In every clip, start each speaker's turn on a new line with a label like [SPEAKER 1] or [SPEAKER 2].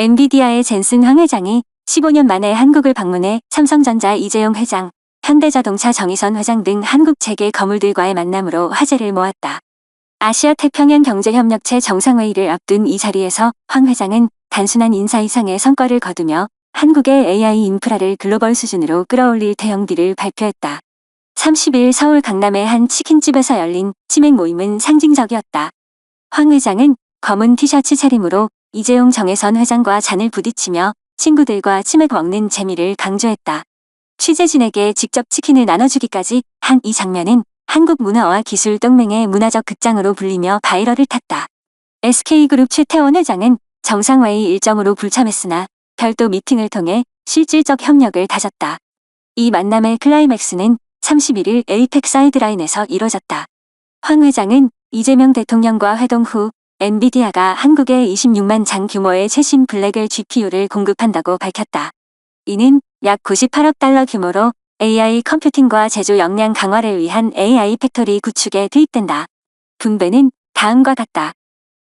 [SPEAKER 1] 엔비디아의 젠슨 황 회장이 15년 만에 한국을 방문해 삼성전자 이재용 회장, 현대자동차 정의선 회장 등 한국 재계 거물들과의 만남으로 화제를 모았다. 아시아 태평양 경제협력체 정상회의를 앞둔 이 자리에서 황 회장은 단순한 인사 이상의 성과를 거두며 한국의 AI 인프라를 글로벌 수준으로 끌어올릴 태형들을 발표했다. 30일 서울 강남의 한 치킨집에서 열린 치맥 모임은 상징적이었다. 황 회장은 검은 티셔츠 차림으로 이재용 정혜선 회장과 잔을 부딪히며 친구들과 치맥 먹는 재미를 강조했다. 취재진에게 직접 치킨을 나눠주기까지 한 이 장면은 한국 문화와 기술 동맹의 문화적 극장으로 불리며 바이럴을 탔다. SK그룹 최태원 회장은 정상회의 일정으로 불참했으나 별도 미팅을 통해 실질적 협력을 다졌다. 이 만남의 클라이맥스는 31일 에이펙 사이드라인에서 이뤄졌다. 황 회장은 이재명 대통령과 회동 후 엔비디아가 한국에 26만 장 규모의 최신 블랙을 GPU를 공급한다고 밝혔다. 이는 약 98억 달러 규모로 AI 컴퓨팅과 제조 역량 강화를 위한 AI 팩토리 구축에 투입된다. 분배는 다음과 같다.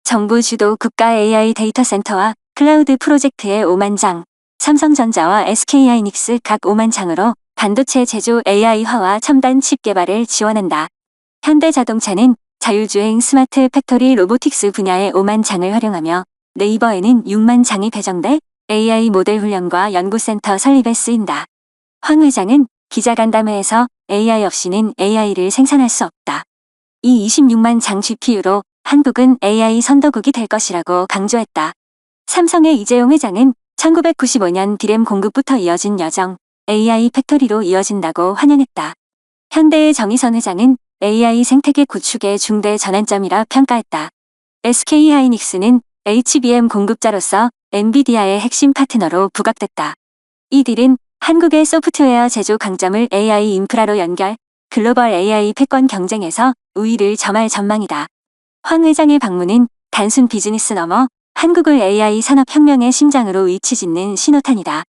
[SPEAKER 1] 정부 주도 국가 AI 데이터 센터와 클라우드 프로젝트의 5만 장, 삼성전자와 SK하이닉스 각 5만 장으로 반도체 제조 AI화와 첨단 칩 개발을 지원한다. 현대자동차는 자율주행 스마트 팩토리 로보틱스 분야의 5만 장을 활용하며 네이버에는 6만 장이 배정돼 AI 모델 훈련과 연구센터 설립에 쓰인다. 황 회장은 기자간담회에서 AI 없이는 AI를 생산할 수 없다. 이 26만 장 GPU로 한국은 AI 선도국이 될 것이라고 강조했다. 삼성의 이재용 회장은 1995년 디램 공급부터 이어진 여정, AI 팩토리로 이어진다고 환영했다. 현대의 정의선 회장은 AI 생태계 구축의 중대 전환점이라 평가했다. SK하이닉스는 HBM 공급자로서 엔비디아의 핵심 파트너로 부각됐다. 이 딜은 한국의 소프트웨어 제조 강점을 AI 인프라로 연결, 글로벌 AI 패권 경쟁에서 우위를 점할 전망이다. 황 회장의 방문은 단순 비즈니스 넘어 한국을 AI 산업혁명의 심장으로 위치짓는 신호탄이다.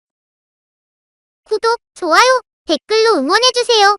[SPEAKER 2] 구독, 좋아요, 댓글로 응원해주세요.